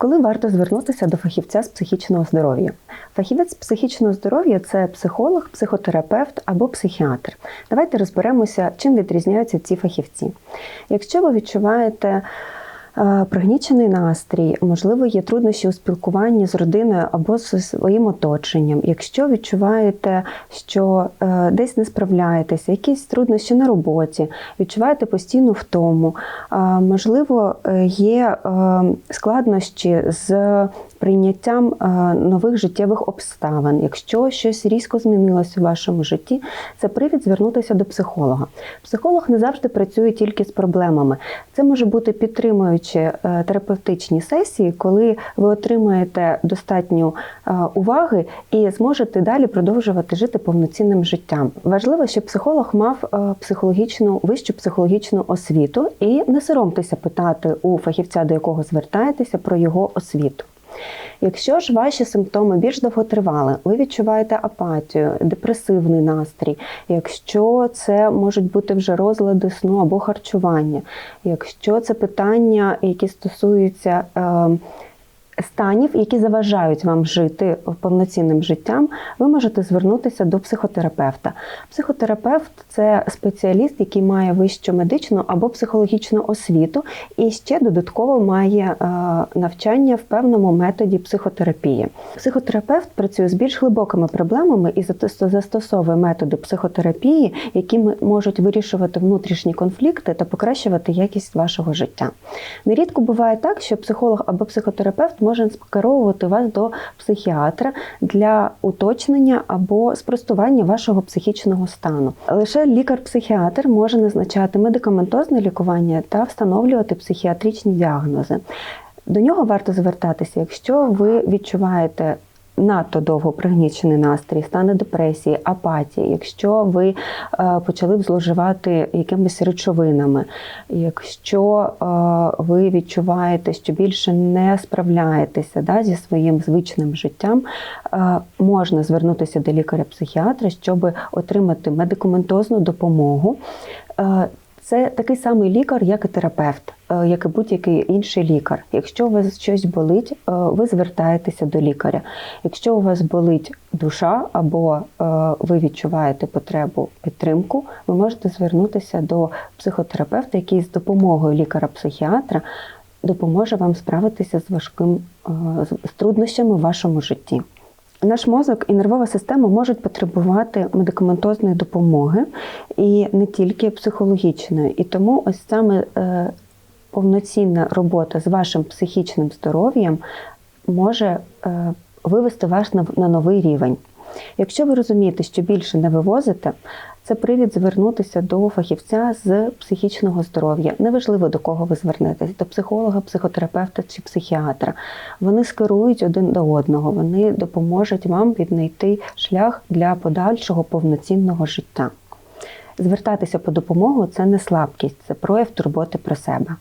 Коли варто звернутися до фахівця з психічного здоров'я? Фахівець з психічного здоров'я це психолог, психотерапевт або психіатр. Давайте розберемося, чим відрізняються ці фахівці. Якщо ви відчуваєте пригнічений настрій, можливо, є труднощі у спілкуванні з родиною або зі своїм оточенням. Якщо відчуваєте, що е, десь не справляєтеся, якісь труднощі на роботі, відчуваєте постійну втому, е, можливо, е, є е, складнощі з прийняттям е, нових життєвих обставин. Якщо щось різко змінилось у вашому житті, це привід звернутися до психолога. Психолог не завжди працює тільки з проблемами. Це може бути підтримуючі е, терапевтичні сесії, коли ви отримаєте достатньо е, уваги і зможете далі продовжувати жити повноцінним життям. Важливо, щоб психолог мав е, психологічну вищу психологічну освіту і не соромтеся питати у фахівця, до якого звертаєтеся, про його освіту. Якщо ж ваші симптоми більш довготривали, ви відчуваєте апатію, депресивний настрій, якщо це можуть бути вже розлади сну або харчування, якщо це питання, які стосуються е, станів, які заважають вам жити повноцінним життям, ви можете звернутися до психотерапевта. Психотерапевт це спеціаліст, який має вищу медичну або психологічну освіту, і ще додатково має е, навчання в певному методі психотерапії. Психотерапевт працює з більш глибокими проблемами і застосовує методи психотерапії, які можуть вирішувати внутрішні конфлікти та покращувати якість вашого життя. Нерідко буває так, що психолог або психотерапевт може скеровувати вас до психіатра для уточнення або спростування вашого психічного стану. Лише лікар-психіатр може назначати медикаментозне лікування та встановлювати психіатричні діагнози. До нього варто звертатися, якщо ви відчуваєте надто довго пригнічений настрій, стани депресії, апатії, якщо ви е, почали зловживати якимись речовинами, якщо е, ви відчуваєте, що більше не справляєтеся да, зі своїм звичним життям, е, можна звернутися до лікаря-психіатра, щоб отримати медикаментозну допомогу. Це такий самий лікар, як і терапевт, е, як і будь-який інший лікар. Якщо у вас щось болить, е, ви звертаєтеся до лікаря. Якщо у вас болить душа або е, ви відчуваєте потребу підтримку, ви можете звернутися до психотерапевта, який з допомогою лікаря-психіатра допоможе вам справитися з важким з труднощами в вашому житті. Наш мозок і нервова система можуть потребувати медикаментозної допомоги і не тільки психологічної. І тому ось саме е, повноцінна робота з вашим психічним здоров'ям може е, вивести вас на, на новий рівень. Якщо ви розумієте, що більше не вивозите, це привід звернутися до фахівця з психічного здоров'я. Неважливо до кого ви звернетесь, до психолога, психотерапевта чи психіатра. Вони скерують один до одного, вони допоможуть вам віднайти шлях для подальшого повноцінного життя. Звертатися по допомогу це не слабкість, це прояв турботи про себе.